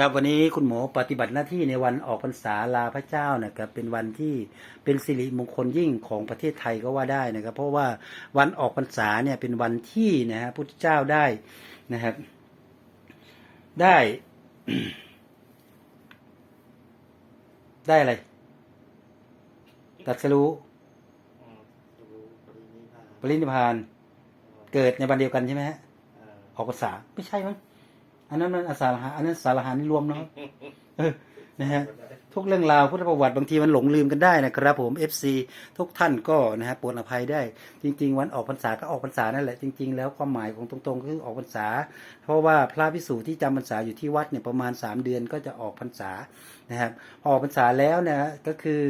ครับวันนี้คุณหมอปฏิบัติหน้าที่ในวันออกพรรษาลาพระเจ้านะครับเป็นวันที่เป็นสิริมงคลยิ่งของประเทศไทยก็ว่าได้นะครับ เพราะว่าวันออกพรรษาเนี่ยเป็นวันที่นะฮะพุทธเจ้าได้นะครับ ได้ได้อะไรตรัสรู้อืมรู้ปรินิพพานปรินิพพาน เกิดในวันเดียวกันใช่ไหมฮะเออออกพรรษาไม่ใช่มั้ง อันนั้นมันอสาหะอันนั้นสารหานี่รวมเนาะนะฮะทุกเรื่องราวพุทธประวัติบางทีมันหลงลืมกันได้นะครับ ผม FC ทุกท่านก็นะฮะปรดอภัยได้ จริง ๆ วันออกพรรษาก็ออกพรรษานั่นแหละจริง ๆ แล้วความหมายของตรงๆก็คือออกพรรษา เพราะว่าพระพิสูจน์ที่จำพรรษาอยู่ที่วัดเนี่ยประมาณ 3 เดือนก็จะออกพรรษานะครับพอออกพรรษาแล้วนะฮะก็คือ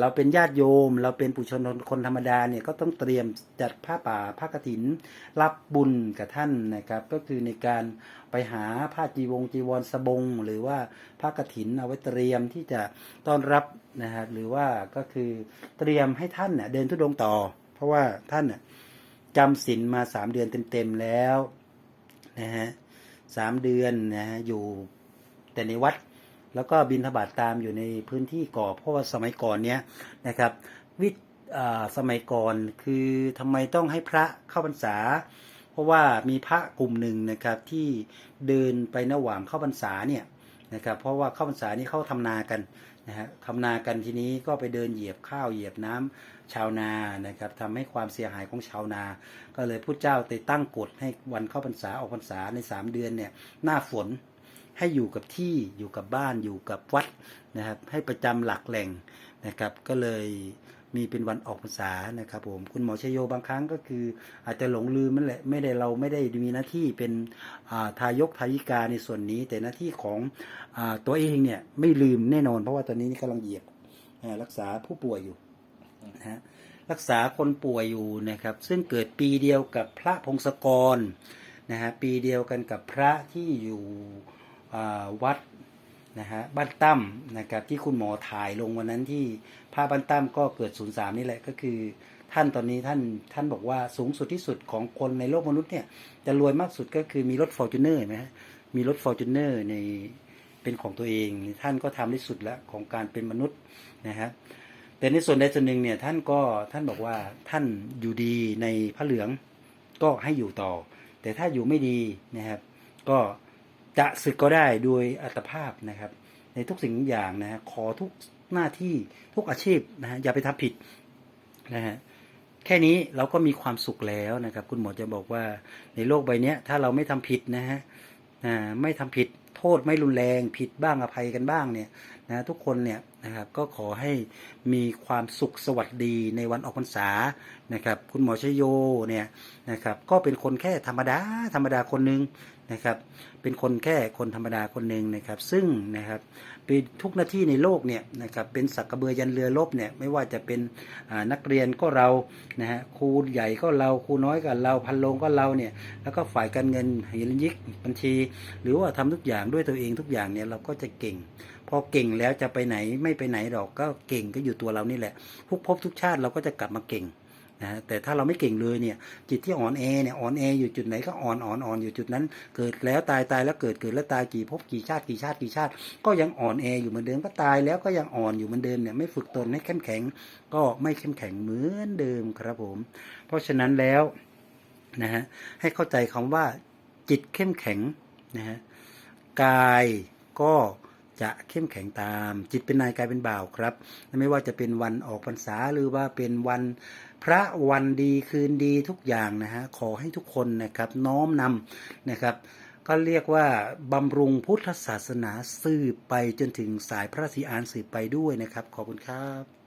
เราเป็นญาติโยม เราเป็นปุชนคนธรรมดาเนี่ยก็ต้องเตรียมจัดผ้าป่าผ้ากฐิน รับบุญกับท่านนะครับ ก็คือในการไปหาผ้าจีวงจีวรสบง หรือว่าผ้ากฐินเอาไว้เตรียมที่จะต้อนรับนะฮะหรือว่าก็คือเตรียมให้ท่านเน่ยเดินทุดงต่อ เพราะว่าท่านน่ะจำศีลมาสามเดือนเต็มๆแล้วนะฮะสามเดือนนะฮะอยู่แต่ในวัด แล้วก็บินทบาทตามอยู่ในพื้นที่ก่อเพราะว่าสมัยก่อนเนี้ยนะครับวิอ่าสมัยก่อนคือทำไมต้องให้พระเข้าพรรษา เพราะว่ามีพระกลุ่มหนึ่งนะครับที่เดินไประหว่างเข้าพรรษาเนี่ยนะครับเพราะว่าเข้าพรรษานี่เขาทำนากันนะฮะทำนากันทีนี้ก็ไปเดินเหยียบข้าวเหยียบน้ำชาวนานะครับทำให้ความเสียหายของชาวนา ก็เลยพุทธเจ้าได้ตั้งกฎให้วันเข้าพรรษาออกพรรษาในสามเดือนเนี่ยหน้าฝน ให้อยู่กับที่อยู่กับบ้านอยู่กับวัดนะครับ ให้ประจำหลักแหล่งนะครับ ก็เลยมีเป็นวันออกพรรษานะครับผมคุณหมอชยโยบางครั้งก็คือ อาจจะหลงลืมนั่นแหละไม่ได้เราไม่ได้มีหน้าที่เป็นาทายกทายิกาในส่วนนี้ แต่หน้าที่ของอตัวเองเนี่ยไม่ลืมแน่นอน เพราะว่าตอนนี้นี่กำลังเหยียบรักษาผู้ป่วยอยู่นะฮะรักษาคนป่วยอยู่นะครับ ซึ่งเกิดปีเดียวกับพระพงศกรนะฮะปีเดียวกันกับพระที่อยู่ วัดนะฮะบ้านตั้มนะครับที่คุณหมอถ่ายลงวันนั้นที่พระบ้านตั้มก็เกิด03นี่แหละก็คือ ท่านตอนนี้ท่านท่านบอกว่าสูงสุดที่สุดของคนในโลกมนุษย์เนี่ยจะรวยมากสุดก็คือมีรถฟอร์จูเนอร์ไหมฮะมีรถฟอร์จูเนอร์ในเป็นของตัวเอง ท่านก็ทำที่สุดแล้วของการเป็นมนุษย์นะฮะแต่ในส่วนใดส่วนหนึ่งเนี่ยท่านก็ท่านบอกว่าท่านอยู่ดีในพระเหลืองก็ให้อยู่ต่อ แต่ถ้าอยู่ไม่ดีนะครับ ก็ จะศึกก็ได้โดยอัตภาพนะครับ ในทุกสิ่งทุกอย่างนะฮะขอทุกหน้าที่ทุกอาชีพนะฮะอย่าไปทำผิดนะฮะแค่นี้เราก็มีความสุขแล้วนะครับ คุณหมอจะบอกว่าในโลกใบนี้ถ้าเราไม่ทำผิดนะฮะไม่ทำผิดโทษไม่รุนแรงผิดบ้างอภัยกันบ้างเนี่ยนะทุกคนเนี่ยนะครับก็ขอให้มีความสุขสวัสดีในวันออกพรรษานะครับ คุณหมอชยโยเนี่ยนะครับก็เป็นคนแค่ธรรมดาธรรมดาคนหนึ่ง นะครับ เป็นคนแค่คนธรรมดาคนหนึ่งนะครับ ซึ่งนะครับเป็นทุกหน้าที่ในโลกเนี่ยนะครับ เป็นสักกระเบือยันเรือลบเนี่ย ไม่ว่าจะเป็นนักเรียนก็เรา นะฮะ ครูใหญ่ก็เรา ครูน้อยก็เรา พันโลงก็เราเนี่ย แล้วก็ฝ่ายการเงินเหิยิกบัญชี หรือว่าทำทุกอย่างด้วยตัวเองทุกอย่างเนี่ยเราก็จะเก่ง พอเก่งแล้วจะไปไหนไม่ไปไหนหรอก ก็เก่งก็อยู่ตัวเรานี่แหละทุกภพทุกชาติเราก็จะกลับมาเก่ง นะแต่ถ้าเราไม่เก่งเลยเนี่ยจิตที่อ่อนแอเนี่ยอ่อนแออยู่จุดไหนก็อ่อนอ่อนอ่อนอยู่จุดนั้น เกิดแล้วตายตายแล้วเกิดเกิดแล้วตายกี่ภพกี่ชาติกี่ชาติกี่ชาติ ก็ยังอ่อนแออยู่เหมือนเดิมก็ตายแล้วก็ยังอ่อนอยู่เหมือนเดิมเนี่ยไม่ฝึกตนให้เข้มแข็ง ก็ไม่เข้มแข็งเหมือนเดิมครับผม เพราะฉะนั้นแล้วนะฮะให้เข้าใจคำว่าจิตเข้มแข็งนะฮะกายก็ จะเข้มแข็งตาม จิตเป็นนายกายเป็นบ่าวครับไม่ว่าจะเป็นวันออกพรรษาหรือว่าเป็นวันพระวันดีคืนดีทุกอย่างนะฮะขอให้ทุกคนนะครับน้อมนำนะครับ ก็เรียกว่าบำรุงพุทธศาสนาสืบไปจนถึงสายพระศรีอานสืบไปด้วยนะครับ ขอบคุณครับ